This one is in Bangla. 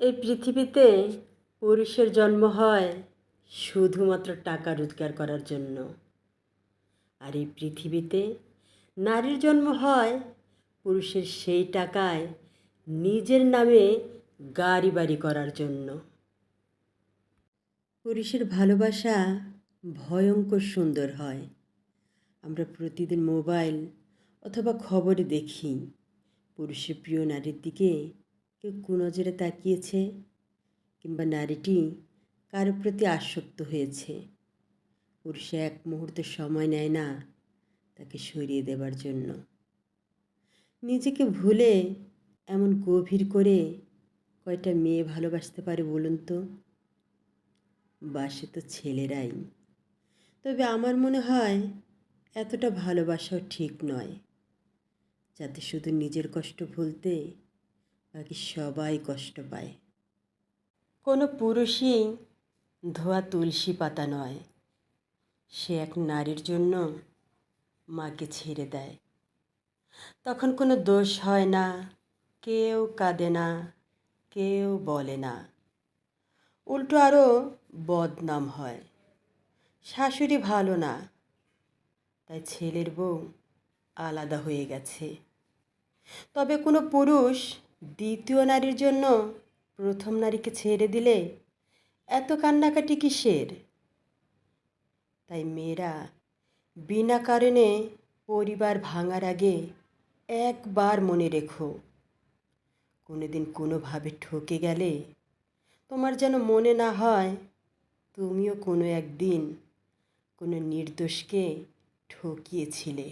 এই পৃথিবীতে পুরুষের জন্ম হয় শুধুমাত্র টাকা রোজগার করার জন্য। আর এই পৃথিবীতে নারীর জন্ম হয় পুরুষের সেই টাকায় নিজের নামে গাড়ি বাড়ি করার জন্য। পুরুষের ভালোবাসা ভয়ঙ্কর সুন্দর হয়। আমরা প্রতিদিন মোবাইল অথবা খবরে দেখি। পুরুষের প্রিয় নারীর দিকে কেউ কুনজরে তাকিয়েছে কিংবা নারীটি কারও প্রতি আসক্ত হয়েছে। পুরুষে এক মুহূর্তে সময় নেয় না তাকে সরিয়ে দেবার জন্য। নিজেকে ভুলে এমন গভীর করে কয়টা মেয়ে ভালোবাসতে পারে বলুন তো? বাসে তো ছেলেরাই। তবে আমার মনে হয় এতটা ভালোবাসাও ঠিক নয়। যাতে শুধু নিজের কষ্ট ভুলতে বাকি সবাই কষ্ট পায়। কোনো পুরুষই ধোয়া তুলসী পাতা নয়। সে এক নারীর জন্য মাকে ছেড়ে দেয়। তখন কোনো দোষ হয় না, কেউ কাঁদে না, কেউ বলে না। উল্টো আরও বদনাম হয়। শাশুড়ি ভালো না, তাই ছেলের বউ আলাদা হয়ে গেছে। তবে কোনো পুরুষ দ্বিতীয় নারীর জন্য প্রথম নারীকে ছেড়ে দিলে এত কান্নাকাটি কিসের? তাই মেয়েরা বিনা কারণে পরিবার ভাঙার আগে একবার মনে রেখো, কোনোদিন কোনোভাবে ঠকে গেলে তোমার যেন মনে না হয় তুমিও কোনো একদিন কোনো নির্দোষকে ঠকিয়েছিলে।